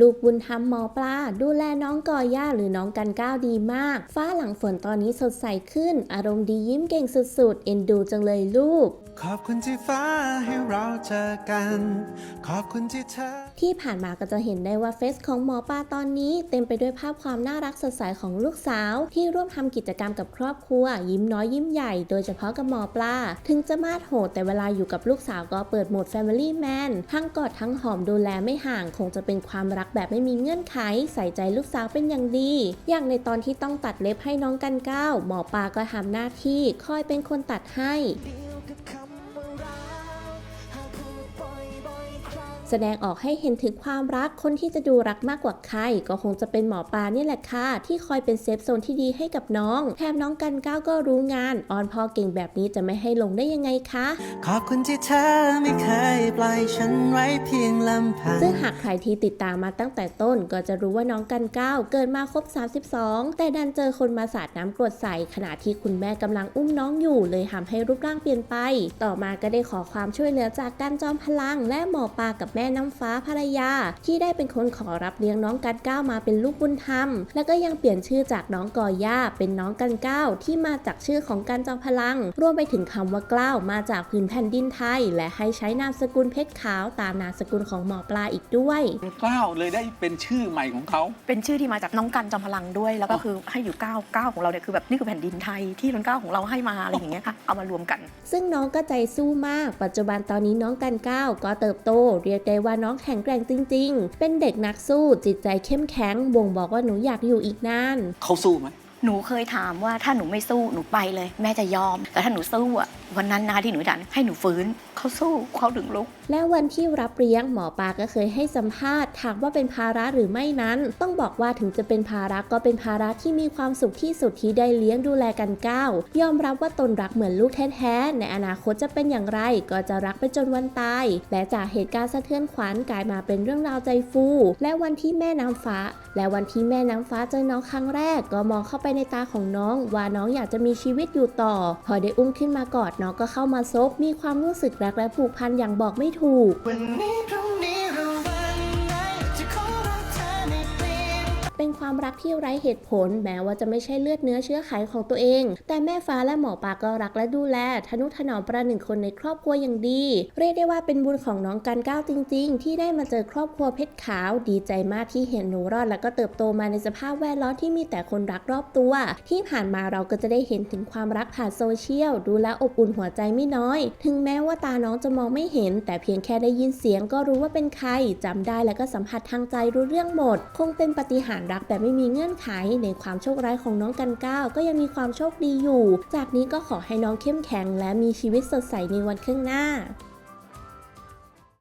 ลูกบุญธรรมหมอปลา ดูแลน้องกอย่าหรือน้องกันก้าวดีมาก ฟ้าหลังฝนตอนนี้สดใสขึ้น อารมณ์ดียิ้มเก่งสุดๆ เอ็นดูจังเลยลูก ขอบคุณที่ฟ้าให้เราเจอกัน ขอบคุณที่เธอ ที่ผ่านมาก็จะเห็นได้ว่าเฟซของหมอปลาตอนนี้ เต็มไปด้วยภาพความน่ารักสดใสของลูกสาว ที่ร่วมทำกิจกรรมกับครอบครัว ยิ้มน้อยยิ้มใหญ่ โดยเฉพาะกับหมอปลา ถึงจะมาดโหดแต่เวลาอยู่กับลูกสาวก็เปิดโหมด Family Man ทั้งกอดทั้งหอมดูแลไม่ห่างคงจะเป็นความรักแบบไม่มีเงื่อนไข ใส่ใจลูกสาวเป็นอย่างดี อย่างในตอนที่ต้องตัดเล็บให้น้องกันก้าวหมอปลาก็ทำหน้าที่คอยเป็นคนตัดให้ แสดงออกให้เห็นถึงความรักคนที่จะดูรักมากกว่าใคร ก็คงจะเป็นหมอปลาเนี่ยแหละค่ะ ที่คอยเป็นเซฟโซนที่ดีให้กับน้อง แถมน้องกันก้าวก็รู้งานออนพอเก่งแบบนี้จะไม่ให้ลงได้ยังไงคะขอบคุณที่เธอไม่เคยปล่อยฉันไว้เพียงลำพังซึ่งหากใครที่ติดตามมาตั้งแต่ต้นก็จะรู้ว่าน้องกันก้าวเกิดมาครบ 32 แต่ดันเจอคนมาสาดน้ำกรดใส่ขณะที่คุณแม่กำลังอุ้มน้องอยู่ เลยทำให้รูปร่างเปลี่ยนไป ต่อมาก็ได้ขอความช่วยเหลือจากการจอมพลัง และหมอปลากับแม่น้ำฟ้าภรรยา ที่ได้เป็นคนขอรับเลี้ยงน้องกันก้าวมาเป็นลูกบุญธรรม และก็ยังเปลี่ยนชื่อจากน้องกอย่าเป็นน้องกันก้าวที่มาจากชื่อของการจอมพลัง รวมไปถึงคำว่ากล้าวมาจากพื้นแผ่นดินไทย และให้ใช้นามสกุลเพชรขาวตามนามสกุลของหมอปลาอีกด้วยคุณกล้าวเลยได้เป็นชื่อใหม่ของเขาเป็นชื่อที่มาจากน้องกันจอมพลังด้วย แล้วก็อ๋อคือให้อยู่ก้าวก้าวของเราเนี่ยคือแบบนี่คือแผ่นดินไทยที่น้องก้าวของเราให้มาอะไรอย่างเงี้ยค่ะเอามารวมกัน ซึ่งน้องก็ใจสู้มาก ปัจจุบันตอนนี้น้องกันก้าวก็เติบโตเรียกได้ว่าน้องแข็งแกร่งจริง ๆ เป็นเด็กนักสู้จิตใจเข้มแข็งบ่งบอกว่าหนูอยากอยู่อีกนานเขาสู้ไหม หนูเคยถามว่าถ้าหนูไม่สู้หนูไปเลย แม่จะยอม แต่ถ้าหนูสู้อะวันนั้นนะคะที่หนูดันให้หนูฟื้นเขาสู้เขาถึงลุก และวันที่รับเลี้ยงหมอปลาก็เคยให้สัมภาษณ์ถามว่าเป็นภาระหรือไม่นั้น ต้องบอกว่าถึงจะเป็นภาระก็เป็นภาระที่มีความสุขที่สุดที่ได้เลี้ยงดูแลกันก้าวยอมรับว่าตนรักเหมือนลูกแท้ๆในอนาคตจะเป็นอย่างไร ก็จะรักไปจนวันตาย และจากเหตุการณ์สะเทือนขวัญกลายมาเป็นเรื่องราวใจฟู และวันที่แม่น้ำฟ้า และวันที่แม่น้ำฟ้าเจอน้องครั้งแรก ก็มองเข้าไปในตาของน้อง ว่าน้องอยากจะมีชีวิตอยู่ต่อ พอได้อุ้มขึ้นมากอดน้องก็เข้ามาซบมีความรู้สึกรักและผูกพันอย่างบอกไม่ถูก วันนี้พรุ่งนี้ เป็นความรักที่ไร้เหตุผล แม้ว่าจะไม่ใช่เลือดเนื้อเชื้อไขของตัวเอง แต่แม่ฟ้าและหมอปลาก็รักและดูแลทนุถนอมประหนึ่งคนในครอบครัวอย่างดี เรียกได้ว่าเป็นบุญของน้องกันก้าวจริง ๆ ที่ได้มาเจอครอบครัวเพชรขาว ดีใจมากที่เห็นหนูรอด และก็เติบโตมาในสภาพแวดล้อมที่มีแต่คนรักรอบตัว ที่ผ่านมาเราก็จะได้เห็นถึงความรักผ่านโซเชียล ดูแลอบอุ่นหัวใจไม่น้อย ถึงแม้ว่าตาน้องจะมองไม่เห็น แต่เพียงแค่ได้ยินเสียงก็รู้ว่าเป็นใครจำได้และก็สัมผัสทางใจรู้เรื่องหมด คงเป็นปฏิหารรักแบบไม่มีเงื่อนไข ในความโชคร้ายของน้องกันก้าวก็ยังมีความโชคดีอยู่ จากนี้ก็ขอให้น้องเข้มแข็งและมีชีวิตสดใสในวันข้างหน้า